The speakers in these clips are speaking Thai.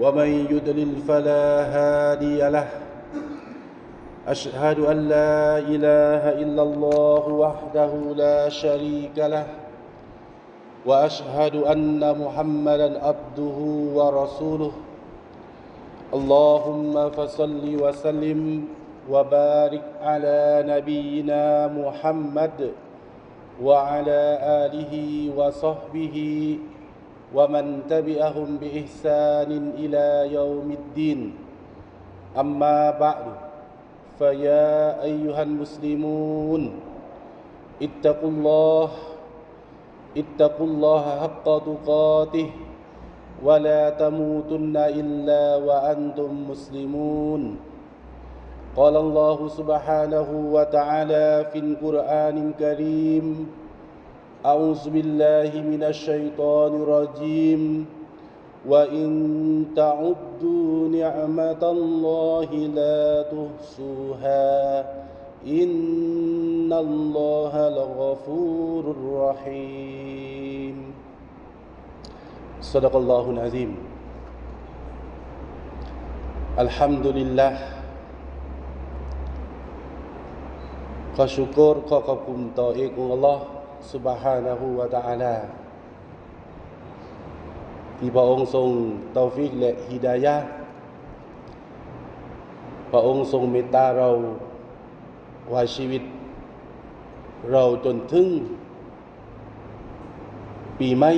ومن يدلل فلا هادي له أشهد أن لا إله إلا الله وحده لا شريك له وأشهد أن محمدا عبده ورسوله اللهم فصل وسلم وبارك على نبينا محمد وعلى آله وصحبه وسلم ومن تبعهم بإحسان إلى يوم الدين. أما بعد فيا أيها المسلمون اتقوا الله اتقوا الله حق تقاته ولا تموتن إلا وأنتم مسلمون. قال الله سبحانه وتعالى في القرآن الكريم أعوذ بالله من الشيطان الرجيم وإن تعدوا نعمة الله لا تحصوها إن الله لغفور رحيم صدق الله العظيم الحمد لله ขอชุกรขอขอบคุณต่อเอกองค์อัลลอฮ์ سبحانه และ تعالى ที่พระองค์ทรงตอฟิกและฮิดายะพระองค์ทรงเมตตาเราว่าชีวิต เราจนถึง ปีใหม่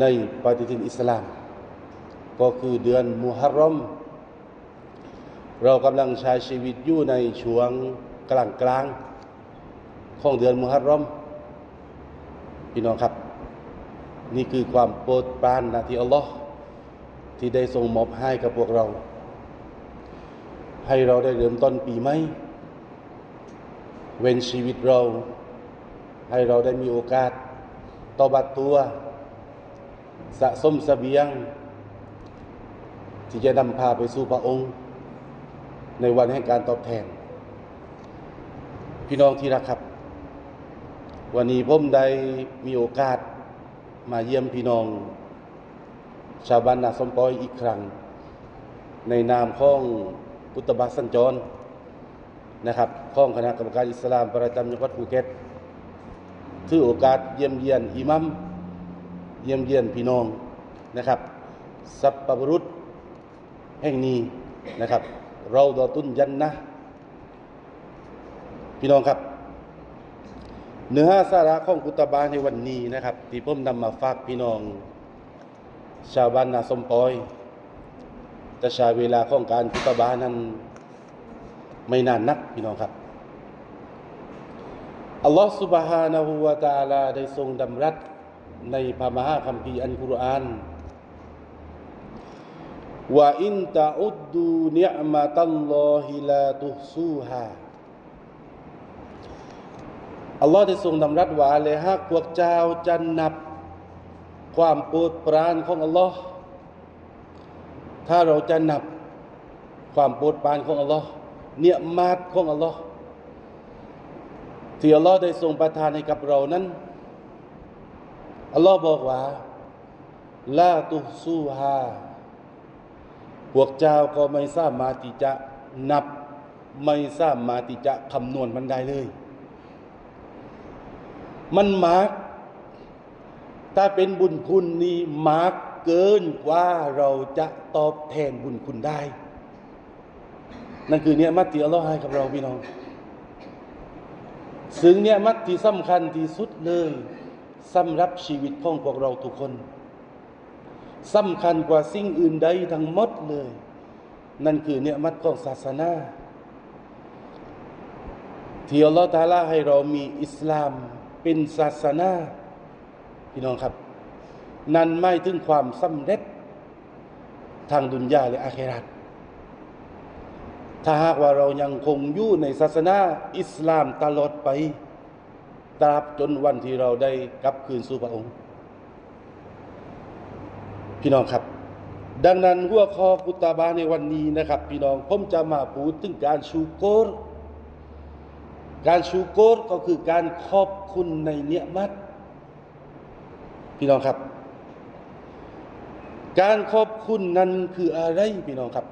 ในปฏิทินอิสลาม ก็คือเดือนมุฮัรรอม เรากำลังใช้ชีวิตอยู่ในช่วงกลางกลาง ของเดือนมุฮัรรอมพี่น้องครับ นี่คือความโปรดปรานนะที่อัลลอฮ์ที่ได้ทรงมอบให้กับพวกเรา ให้เราได้เริ่มต้นปีใหม่เว้นชีวิตเรา ให้เราได้มีโอกาสตบัดตัวสะสมสเสบียง ที่จะนำพาไปสู่พระองค์ ในวันแห่งการตอบแทน พี่น้องที่รักครับ วันนี้ผมได้มีโอกาสมาเยี่ยมพี่น้อง ชาวบ้านนาสมปอยอีกครั้ง ในนามของพุทธบาสัญจรนะครับของคณะกรรมการอิสลามประจำจังหวัดภูเก็ตถือโอกาสเยี่ยมเยียนอิมัมเยี่ยมเยียนพี่น้องนะครับสัพปะรุษแห่งนี้นะครับ เราดอตุนยันนะพี่น้องครับ เนื้อหาสาระของกุตบาในวันนี้นะครับ ที่ผมนำมาฝากพี่น้อง ชาวบ้านนาสมปอยจะใช้เวลาของการกุตบานั้น ไม่นานนักพี่น้องครับ อัลลอฮฺ سبحانه และ تعالى ได้ทรงดำรัสในพระมหาคัมภีร์อันกุรอานว่าอินตะอุดดูเนิมะตัลลอฮิลาตุซูฮา อัลลอฮ์ได้ทรงดำรัสว่าเลยหากพวกเจ้าจะนับความโปรดปรานของอัลลอฮ์ถ้าเราจะนับความโปรดปรานของอัลลอฮ์เนี่ยมาดของอัลลอฮ์ที่อัลลอฮ์ได้ทรงประทานให้กับเรานั้นอัลลอฮ์บอกว่าลาตุซูฮาพวกเจ้าก็ไม่สามารถที่จะนับ ไม่สามารถที่จะคำนวณมันได้เลย มันมากถ้าเป็นบุญคุณนี่มากเกินกว่าเราจะตอบแทนบุญคุณได้ นั่นคือเนี่ยมัตที่อัลลอฮ์ให้กับเราพี่น้อง ซึ่งเนี่ยมัตที่สำคัญที่สุดเลยสำหรับชีวิตของพวกเราทุกคนสำคัญกว่าสิ่งอื่นใดทั้งหมดเลย นั่นคือเนี่ยมัตของศาสนาที่อัลลอฮฺตาลาให้เรามีอิสลาม เป็นศาสนาพี่น้องครับ นั่นไม่ถึงความสำเร็จทางดุนยาและอาเครัตถ้าหากว่าเรายังคงอยู่ในศาสนาอิสลามตลอดไป ตราบจนวันที่เราได้กลับคืนสู่พระองค์ พี่น้องครับ ดังนั้นหัวข้อกุตาบาในวันนี้นะครับ พี่น้องผมจะมาพูดถึงการชูโกร การชูโกรก็คือการขอบคุณในเนียมัตพี่น้องครับ การขอบคุณนั้นคืออะไรพี่น้องครับ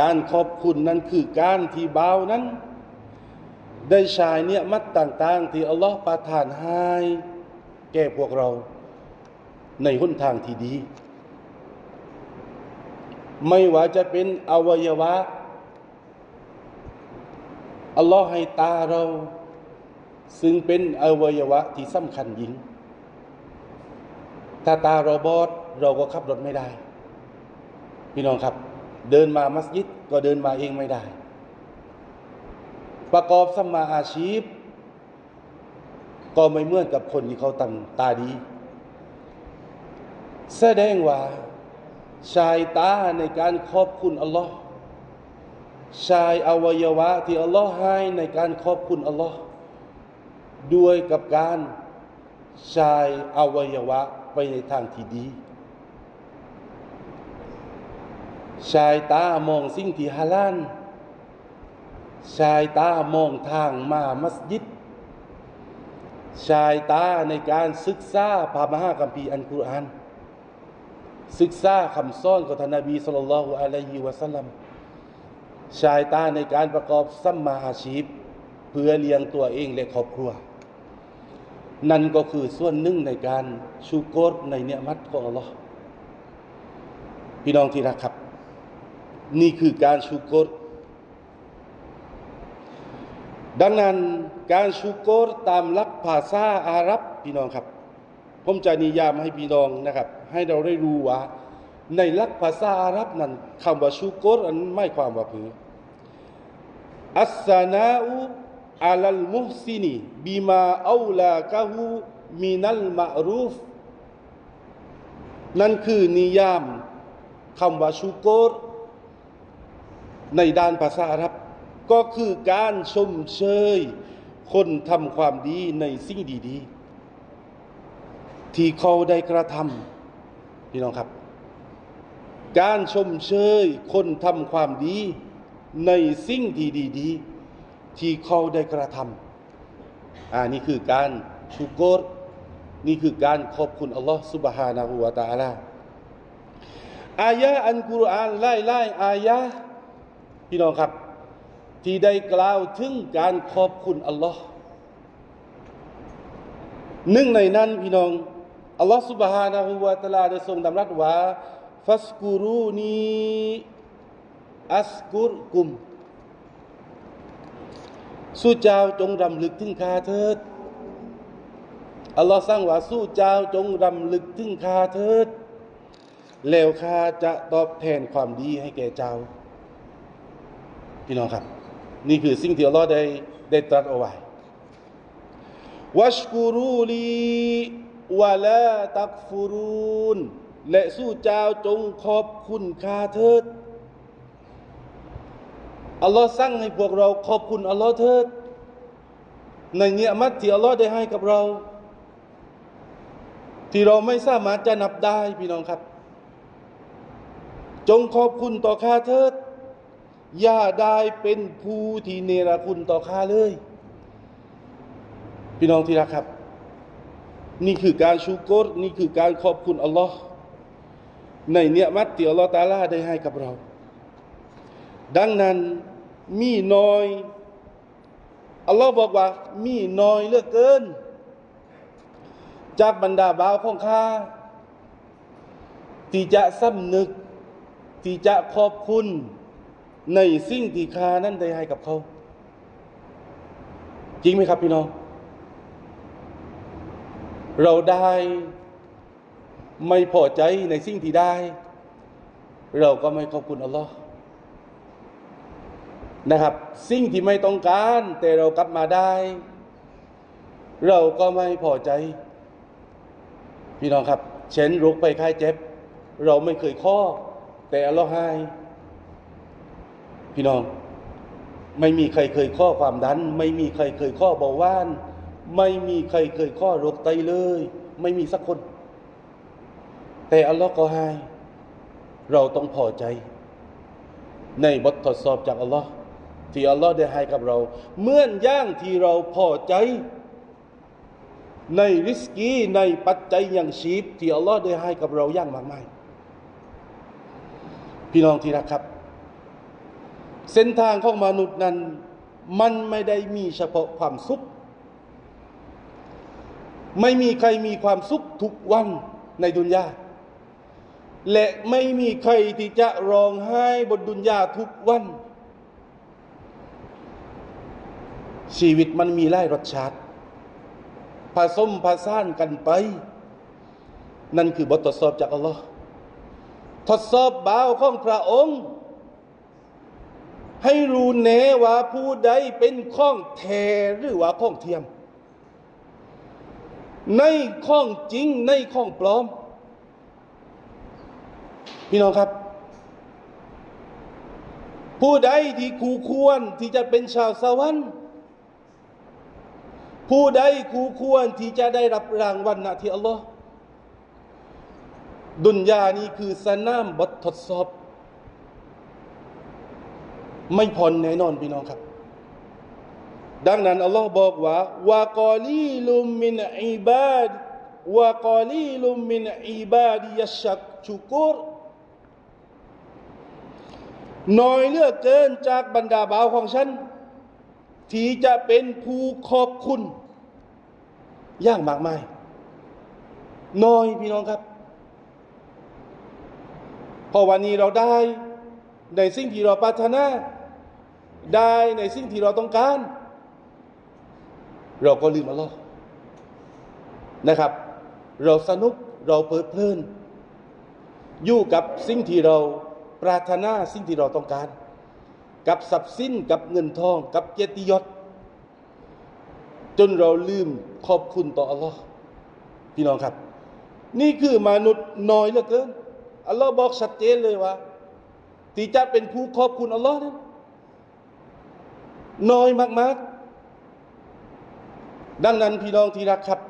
การขอบคุณนั้นคือการที่บ่าวนั้น ได้ชายเนี่ยมัดต่าง ๆ ที่อัลลอฮฺประทานให้แก่พวกเราในหนทางที่ดี ไม่ว่าจะเป็นอวัยวะ อัลลอฮ์ให้ตาเรา ซึ่งเป็นอวัยวะที่สำคัญยิ่งถ้าตาเราบอดเราก็ขับรถไม่ได้ พี่น้องครับ เดินมามัสยิดก็เดินมาเองไม่ได้ ประกอบสมมาอาชีพ ก็ไม่เหมือนกับคนที่เขาตำตาดี แสดงว่าชายตาในการขอบคุณอัลลอฮ์ ชายอวัยวะที่อัลลอฮ์ให้ในการขอบคุณอัลลอฮ์ด้วยกับการชายอวัยวะไปในทางที่ดีชายตามองสิ่งที่ฮาลาลชายตามองทางมามัสยิด ชายตาในการศึกษาพระมหาคัมภีร์อันกุรอาน ศึกษาคำสอนของท่านนบีสุลต่านละฮุอะลัยฮิวะสัลลัม ชายตาในการประกอบสัมมาอาชีพ เพื่อเลี้ยงตัวเองและครอบครัว นั่นก็คือส่วนหนึ่งในการชูโกรในเนื้อมัดของอัลลอฮ์พี่น้องที่รักครับ นี่คือการชูโกรดังนั้นการชูโกรตามลักภาษาอาหรับพี่น้องครับ ผมจะนิยามให้พี่น้องนะครับ ให้เราได้รู้ว่า ในลักภาษาอาหรับนั้นคำว่าชูโกรอันไม่ความว่าผืออัสซานาอูอัลลมุฮซินีบิมาอูลากะฮูมินัลมะรูฟนั่นคือนิยามคำว่าชูโกรในด้านภาษาอาหรับ ก็คือการชมเชย คนทำความดีในสิ่งดี ๆ ที่เขาได้กระทำพี่น้องครับ การชมเชย คนทำความดี ในสิ่งที่ดีๆ ที่เขาได้กระทำอ่านี่คือการชูโกรนี่คือการขอบคุณอัลลอฮ์ سبحانه และ تعالى อายะอันกุรอานไล่ไล่อายะพี่น้องครับ ที่ได้กล่าวถึงการขอบคุณอัลลอฮ์หนึ่งในนั้นพี่น้องอัลลอฮ์ سبحانه และ تعالى ได้ทรงดำรัสว่า ฟัสกุรูนีอัสกุรกุม สู้เจ้าจงรำลึกถึงข้าเถิดอัลลอฮ์สั่งว่าสู้เจ้าจงรำลึกถึงข้าเถิด แล้วข้าจะตอบแทนความดีให้แก่เจ้า พี่น้องครับ นี่คือสิ่งที่อัลลอฮ์ได้ได้ตรัสเอาไว้วัชกุรูลีวะลาตักฟุรูน และสู้เจ้าจงขอบคุณข้าเถิดอัลลอฮ์สั่งให้พวกเราขอบคุณอัลลอฮ์เถิดในเนียมัตที่อัลลอฮ์ได้ให้กับเรา ที่เราไม่สามารถจะนับได้พี่น้องครับ จงขอบคุณต่อข้าเถิด อย่าได้เป็นผู้ที่เนรคุณต่อข้าเลย พี่น้องที่รักครับ นี่คือการชูกรนี่คือการขอบคุณอัลลอฮ์ ในเนียมัตที่อัลลอฮ์ตาลาได้ให้กับเรา ดังนั้นมีน้อยอัลลอฮ์บอกว่า มีน้อยเหลือเกิน จากบรรดาบ่าวของข้าที่จะสำนึกที่จะขอบคุณในสิ่งที่ข้านั้นได้ให้กับเขา จริงไหมครับพี่น้อง เราได้ ไม่พอใจในสิ่งที่ได้ เราก็ไม่ขอบคุณอัลลอฮ์นะครับ สิ่งที่ไม่ต้องการ แต่เรากลับมาได้ เราก็ไม่พอใจ พี่น้องครับ เช่นโรคไปไข้เจ็บ เราไม่เคยข้อ แต่อัลลอฮ์ให้พพี่น้อง ไม่มีใครเคยข้อความดัน ไม่มีใครเคยข้อเบาหวาน ไม่มีใครเคยข้อโรคไตเลย ไม่มีสักคน แต่อัลลอฮ์ก็ให้ เราต้องพอใจ ในบททดสอบจากอัลลอฮ์ที่อัลลอฮ์ได้ให้กับเรา เมื่อนอย่างที่เราพอใจ ในริสกีในปัจจัยอย่างชีพ ที่อัลลอฮ์ได้ให้กับเราอย่างมากมายพี่น้องที่รักครับ เส้นทางของมนุษย์นั้น มันไม่ได้มีเฉพาะความสุข ไม่มีใครมีความสุขทุกวันในดุนยา และไม่มีใครที่จะร้องไห้บนดุนยาทุกวัน ชีวิตมันมีหลายรสชาติผสมผสานกันไป นั่นคือบททดสอบจากอัลลอฮ์ทดสอบบ่าวของพระองค์ ให้รู้แน่ว่าผู้ใดเป็นข้องแท้หรือว่าข้องเทียม ในข้องจริงในข้องปลอม พี่น้องครับ ผู้ใดที่คู่ควรที่จะเป็นชาวสวรรค์ผู้ใดคู่ควรที่จะได้รับรางวัลนะที่อัลลอฮ์ดุนยานี้คือสนามบททดสอบ ไม่ผ่อนแน่นอนพี่น้องครับ ดังนั้นอัลลอฮ์บอกว่าวากอลีลุมมินอิบาดวากอลีลุมมินอิบาดียัชักชุกุร น้อยเลือกเกินจากบรรดาบ่าวของฉัน ที่จะเป็นผู้ขอบคุณอย่างมากมาย น้อยพี่น้องครับ พอวันนี้เราได้ในสิ่งที่เราปรารถนา ได้ในสิ่งที่เราต้องการ เราก็ลืมอัลลอฮ์นะครับ เราสนุกเราเพลิดเพลิน อยู่กับสิ่งที่เรา ปรารถนาสิ่งที่เราต้องการ กับทรัพย์สินกับเงินทอง กับเกียรติยศ จนเราลืมขอบคุณต่ออัลลอฮ์พี่น้องครับ นี่คือมนุษย์น้อยเหลือเกินอัลลอฮ์บอกชัดเจนเลยว่าที่จะเป็นผู้ขอบคุณอัลลอฮ์นั้นน้อยมาก ๆ ดังนั้นพี่น้องที่รักครับ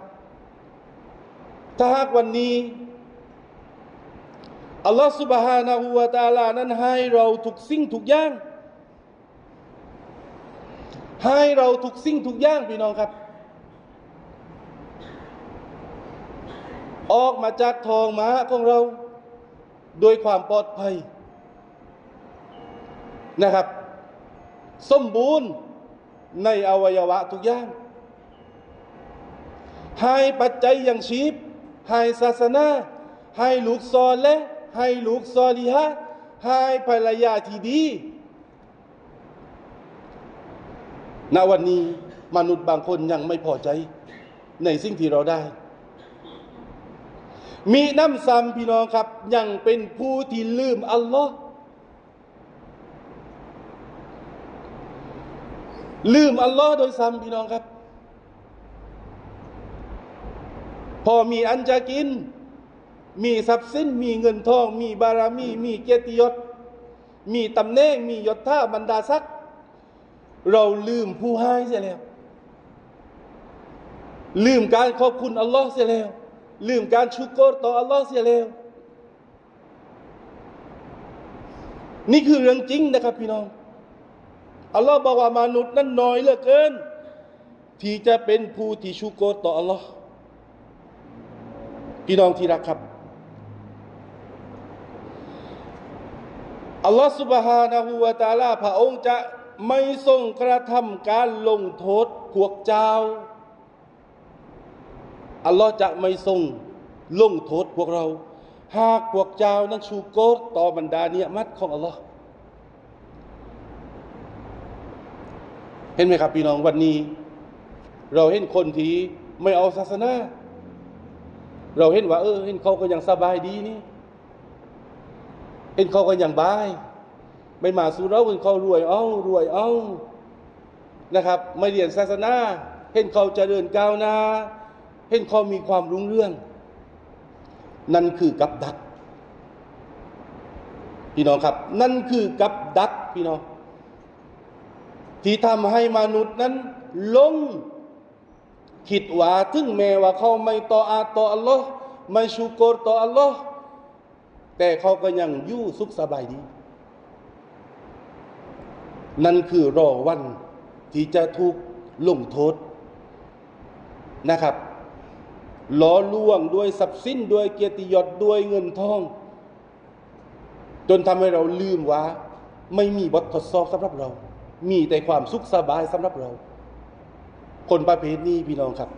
ถ้าหากวันนี้ อัลลอฮฺสุบฮานาหูวตาลานั้นให้เราทุกสิ่งทุกอย่าง ให้เราทุกสิ่งทุกอย่างพี่น้องครับ ออกมาจากทองม้าของเรา โดยความปลอดภัยนะครับ สมบูรณ์ในอวัยวะทุกอย่าง ให้ปัจจัยอย่างชีพ ให้ศาสนา ให้ลูกซอนและ ให้ลูกซอลีฮะให้ภรรยาที่ดี ณ วันนี้มนุษย์บางคนยังไม่พอใจในสิ่งที่เราได้ มีน้ำซ้ำพี่น้องครับ ยังเป็นผู้ที่ลืมอัลลอฮ์ลืมอัลลอฮ์โดยซ้ำพี่น้องครับ พอมีอันจะกิน มีทรัพย์สินมีเงินทอง มีบารมี มีเกียรติยศ มีตำแหน่ง มียศท่าบรรดาศักดิ์เราลืมผู้ให้เสียแล้ว ลืมการขอบคุณอัลลอฮ์เสียแล้ว ลืมการชุกรต่ออัลลอฮ์เสียแล้ว นี่คือเรื่องจริงนะครับพี่น้องอัลลอฮ์บอกว่ามนุษย์นั้นน้อยเหลือเกิน ที่จะเป็นผู้ที่ชุกรต่ออัลลอฮ์พี่น้องที่รักครับ อัลลอฮฺสุบฮานะฮูวะตาลาพระองค์จะไม่ทรงกระทำการลงโทษพวกเจ้า อัลลอฮฺจะไม่ทรงลงโทษพวกเรา หากพวกเจ้านั้นชูโกตต่อบรรดาเนียมัดของอัลลอฮฺเห็นไหมครับพี่น้องวันนี้ เราเห็นคนที่ไม่เอาศาสนา เราเห็นว่า เออ เห็นเขาก็ยังสบายดีนี่ เห็นเขาก็ยังบายไม่มาสู่เราเห็นเขารวยเอารวยเอานะครับ ไม่เรียนศาสนาเห็นเขาเจริญก้าวหน้าเห็นเขามีความรุ่งเรือง นั่นคือกับดัก พี่น้องครับ นั่นคือกับดักพี่น้องที่ทำให้มนุษย์นั้นลงคิดว่าถึงแม้ว่าเขาไม่ต่ออาต่ออัลลอฮ์ไม่ชูโกรต่ออัลลอฮ์ แต่เขาก็ยังยู่สุขสบายดี นั่นคือรอวันที่จะถูกลงโทษนะครับล้อล่วงด้วยทรัพย์สินด้วยเกียรติยศด้วยเงินทอง จนทำให้เราลืมว่า ไม่มีบททดสอบสำหรับเรา มีแต่ความสุขสบายสำหรับเรา คนประเภทนี้พี่น้องครับ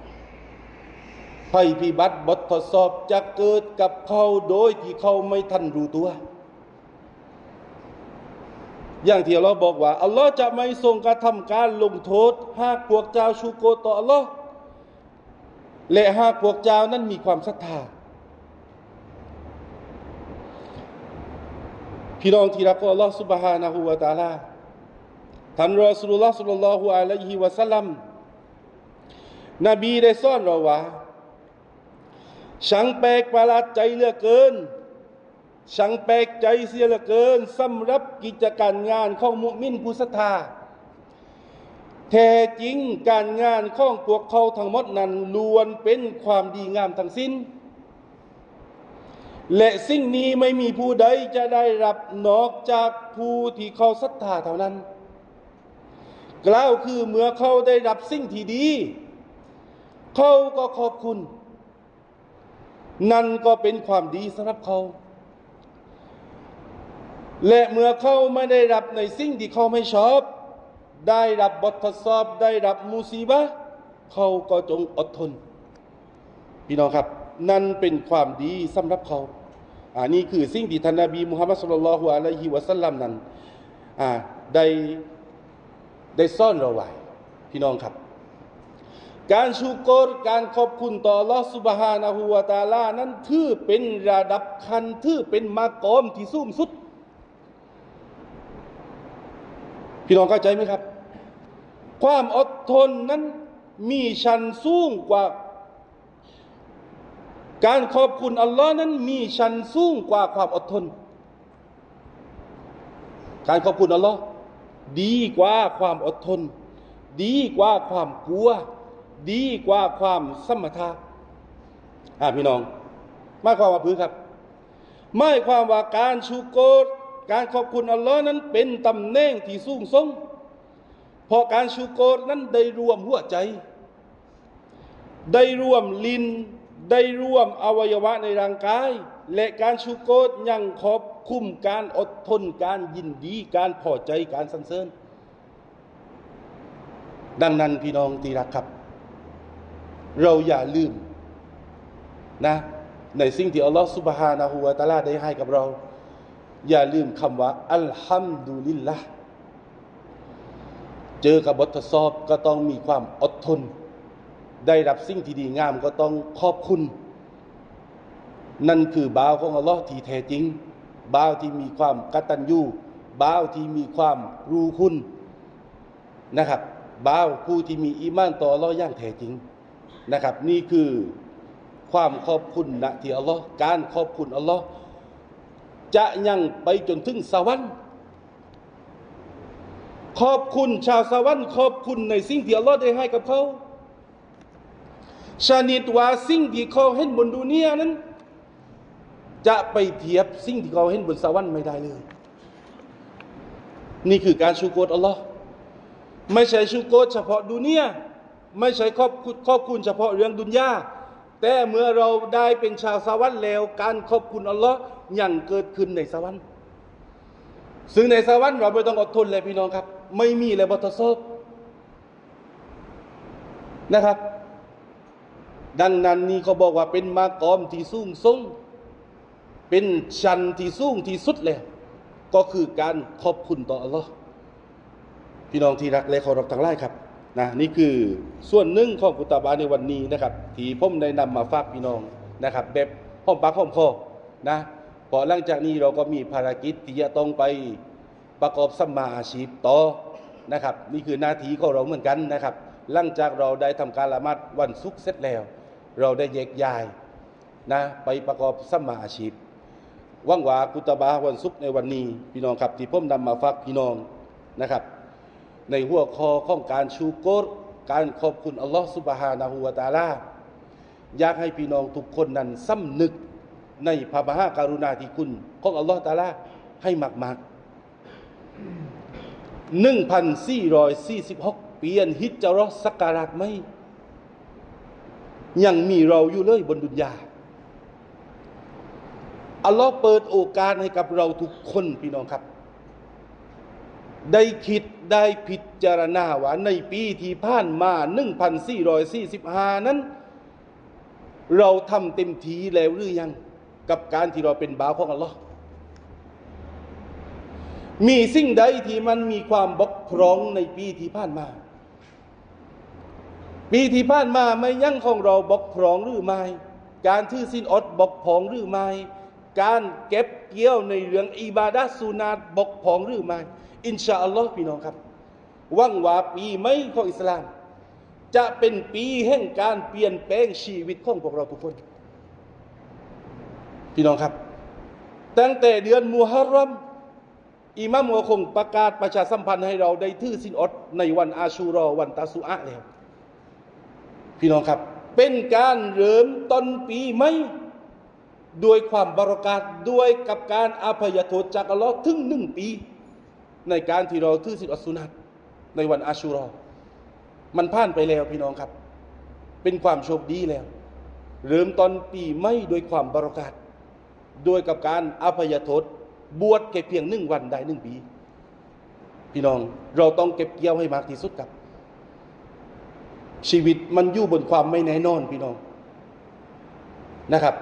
ภัยพิบัติบททดสอบจะเกิดกับเขาโดยที่เขาไม่ทันรู้ตัว อย่างที่เราบอกว่า อัลลอฮ์จะไม่ทรงกระทำการลงโทษ หากพวกเจ้าชูโกต่ออัลลอฮ์และหากพวกเจ้านั้นมีความศรัทธาพี่น้องที่รักของอัลลอฮ์สุบฮานะฮูวะตาลาท่านรอสุลลอฮ์สุลลัลฮุอะลัยฮิวะสัลลัมนบีได้ซ่อนเราว่า ช่างแปลกประหลาดใจเหลือเกินช่างแปลกใจเสียเหลือเกินสำหรับกิจการงานของมุมินผู้ศรัทธาแท้จริงการงานของพวกเขาทั้งหมดนั้นล้วนเป็นความดีงามทั้งสิ้น และสิ่งนี้ไม่มีผู้ใดจะได้รับนอกจากผู้ที่เขาศรัทธาเท่านั้น กล่าวคือเมื่อเขาได้รับสิ่งที่ดี เขาก็ขอบคุณ นั่นก็เป็นความดีสำหรับเขา และเมื่อเขาไม่ได้รับในสิ่งที่เขาไม่ชอบ ได้รับบททดสอบ ได้รับมุซีบะเขาก็จงอดทน พี่น้องครับ นั่นเป็นความดีสำหรับเขาอันนี้คือสิ่งที่ท่านนบีมุฮัมมัดสุลลัลฮุอะลัยฮิวะสัลลัมนั้นได้ได้ซ่อนเราไว้พี่น้องครับ การชูโกรการขอบคุณต่อลอสุบฮานะฮูวาตาลานั้นถือเป็นระดับคันถือเป็นมากอมที่สูงสุด พี่น้องเข้าใจไหมครับ ความอดทนนั้นมีชั้นสูงกว่า การขอบคุณอัลลอฮ์นั้นมีชั้นสูงกว่าความอดทน การขอบคุณอัลลอฮ์ดีกว่าความอดทน ดีกว่าความกลัว ดีกว่าความสมถะอ่าพี่น้องหมายความว่าพื้นครับหมายความว่าการชูโกรการขอบคุณอัลลอฮ์นั้นเป็นตำแหน่งที่สูงส่งเพราะการชูโกรนั้นได้รวมหัวใจ ได้รวมลินได้รวมอวัยวะในร่างกาย และการชูโกรยังครอบคุมการอดทนการยินดีการพอใจการสรรเสริญดังนั้นพี่น้องที่รักครับ เราอย่าลืมนะในสิ่งที่อัลลอฮฺสุบฮานะฮูวะตะอาลาได้ให้กับเรา อย่าลืมคำว่าอัลฮัมดุลิลละเจอกับบททดสอบก็ต้องมีความอดทน ได้รับสิ่งที่ดีงามก็ต้องขอบคุณ นั่นคือบ่าวของอัลลอฮ์ที่แท้จริงบ่าวที่มีความกตัญญูบ่าวที่มีความรู้คุณนะครับบ่าวผู้ที่มีอีมานต่ออัลลอฮ์อย่างแท้จริง นะครับ นี่คือความขอบคุณนะที่อัลลอฮ์การขอบคุณอัลลอฮ์จะยังไปจนถึงสวรรค์ขอบคุณชาวสวรรค์ขอบคุณในสิ่งที่อัลลอฮ์ได้ให้กับเขาชนิดว่าสิ่งที่เขาเห็นบนดุนยนั้น จะไปเทียบสิ่งที่เขาเห็นบนสวรรค์ไม่ได้เลย นี่คือการชูโกรอัลลอฮ์ไม่ใช่ชูโกรเฉพาะดุนย ไม่ใช่ขอบคุณขอบคุณเฉพาะเรื่องดุนยาแต่เมื่อเราได้เป็นชาวสวรรค์แล้ว การขอบคุณอัลลอฮ์ยังเกิดขึ้นในสวรรค์ซึ่งในสวรรค์เราไม่ต้องอดทนเลยพี่น้องครับ ไม่มีเลยบททดสอบนะครับ ดังนั้นนี่เขาบอกว่าเป็นมากอมที่สูงส่งเป็นชันที่สูงที่สุดเลยก็คือการขอบคุณต่ออัลลอฮ์พี่น้องที่รักและเคารพทั้งหลายครับ นะนี่คือส่วนหนึ่งของกุตาบาในวันนี้นะครับ ที่ผมได้นำมาฝากพี่น้องนะครับ แบบห้องปากห้องคอนะพอหลังจากนี้เราก็มีภารกิจที่จะต้องไปประกอบสมาอาชีพต่อนะครับ นี่คือหน้าที่ของเราเหมือนกันนะครับ หลังจากเราได้ทำการละหมาดวันศุกร์เสร็จแล้ว เราได้แยกย้ายนะไปประกอบสมาอาชีพว่างวากุตบาวันศุกร์ในวันนี้พี่น้องครับที่ผมนำมาฝากพี่น้องนะครับ ในหัวข้อของการชูโกรการขอบคุณอัลลอฮ์สุบฮานะฮูวะตาลาอยากให้พี่น้องทุกคนนั้นสำนึกในพระมหาการุณาธิคุณของอัลลอฮ์ตาลาให้มากๆ1,446ปีอันฮิจเราะห์สักการะไหมยังมีเราอยู่เลยบนดุนยาอัลลอฮ์เปิดโอกาสให้กับเราทุกคนพี่น้องครับ ได้คิดได้พิจารณาว่าในปีที่ผ่านมา 1445 นั้น เราทำเต็มทีแล้วหรือยัง กับการที่เราเป็นบ่าวของอัลลอฮ์มีสิ่งใดที่มันมีความบกพร่องในปีที่ผ่านมา ปีที่ผ่านมาไม่ยั่งของเราบกพร่องหรือไม่ การทื่อสินอดบกพร่องหรือไม่ การเก็บเกี่ยวในเรื่องอิบาดะสุนาตบกพร่องหรือไม่ อินชาอัลลอฮ์พี่น้องครับหวังว่าปีใหม่ของอิสลาม จะเป็นปีแห่งการเปลี่ยนแปลงชีวิตของพวกเราทุกคน พี่น้องครับ ตั้งแต่เดือนมุฮัรรอมอิมามก็คงประกาศประชาสัมพันธ์ให้เราได้ถือสินอดในวันอาชูรอวันตาสุอะแล้วพี่น้องครับ เป็นการเริ่มต้นปีใหม่ด้วยความบารอกาศด้วยกับการอภัยโทษจากอัลลอฮ์ถึงหนึ่งปี ในการที่เราถือสินอสุนัตในวันอาชูรอ มันผ่านไปแล้วพี่น้องครับ เป็นความโชคดีแล้ว เริ่มต้นปีใหม่โดยความบารอกาศด้วยกับการอภัยโทษบวชแค่เพียงหนึ่งวันได้หนึ่งปี พี่น้องเราต้องเก็บเกี่ยวให้มากที่สุดครับ ชีวิตมันอยู่บนความไม่แน่นอนพี่น้องนะครับ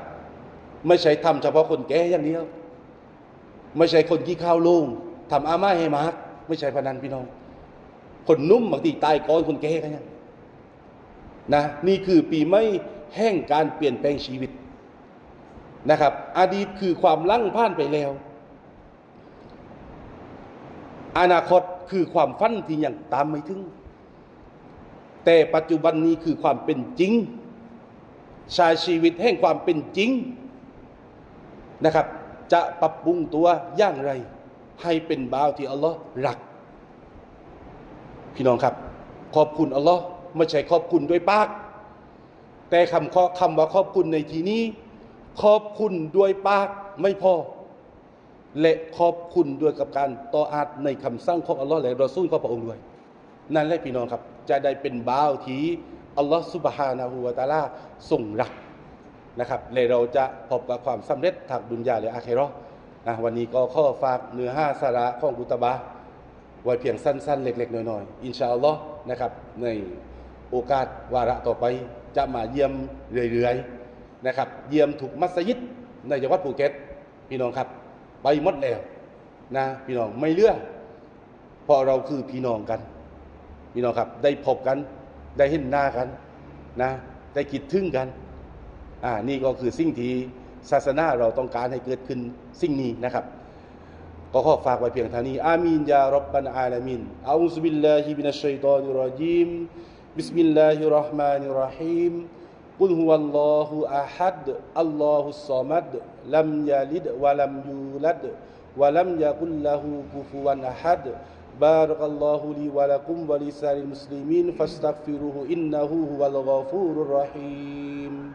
ไม่ใช่ทำเฉพาะคนแก่อย่างเดียว ไม่ใช่คนที่ข้าวโลง ทำอาม่าให้มาร์กไม่ใช่พนันพี่น้อง คนนุ่มบางทีตายก่อนคนแก่กันยังนะนี่คือปีไม่แห่งการเปลี่ยนแปลงชีวิตนะครับ อดีตคือความลั่งผ่านไปแล้ว อนาคตคือความฝันที่ยังตามไม่ถึง แต่ปัจจุบันนี้คือความเป็นจริงชายชีวิตแห่งความเป็นจริงนะครับ จะปรับปรุงตัวอย่างไร ให้เป็นบ่าวที่อัลลอฮ์รัก พี่น้องครับ ขอบคุณอัลลอฮ์ไม่ใช่ขอบคุณด้วยปาก แต่คำข้อคำว่าขอบคุณในที่นี้ ขอบคุณด้วยปากไม่พอ และขอบคุณด้วยกับการต่ออาดในคำสั่งของอัลลอฮ์และรอซูลของพระองค์ด้วย นั่นแหละพี่น้องครับ จะได้เป็นบ่าวที่อัลลอฮ์สุบฮานาหูวาตาลาทรงรักนะครับและเราจะพบกับความสำเร็จทางดุนยาและอาเคราะห์ นะวันนี้ก็ข้อฝากเนื้อห้าสาระของกุตบะไว้เพียงสั้น ๆ เล็ก ๆ น้อยๆอินชาอัลลอฮ์นะครับ ในโอกาสวาระต่อไปจะมาเยี่ยมเรื่อยๆนะครับ เยี่ยมถูกมัสยิดในจังหวัดภูเก็ตพี่น้องครับไปหมดแล้วนะพี่น้องไม่เลือกเพราะเราคือพี่น้องกัน พี่น้องครับได้พบกันได้เห็นหน้ากันนะได้คิดถึงกันอ่านี่ก็คือสิ่งที่ ศาสนาเราต้องการให้เกิดขึ้นสิ่งนี้นะครับ ก็ขอฝากไว้เพียงเท่านี้ อามีนยารับบานะอาลามินอาอุซบิลลาฮิมินัชชัยฏอนิรรจีมบิสมิลลาฮิรเราะห์มานิรเราะฮีม قل هو الله أحد الله الصمد لم يلد ولم يولد ولم يكن له كفوا أحد بارك الله لي ولكم ولسائر المسلمين فاستغفروه إنه هو الغفور الرحيم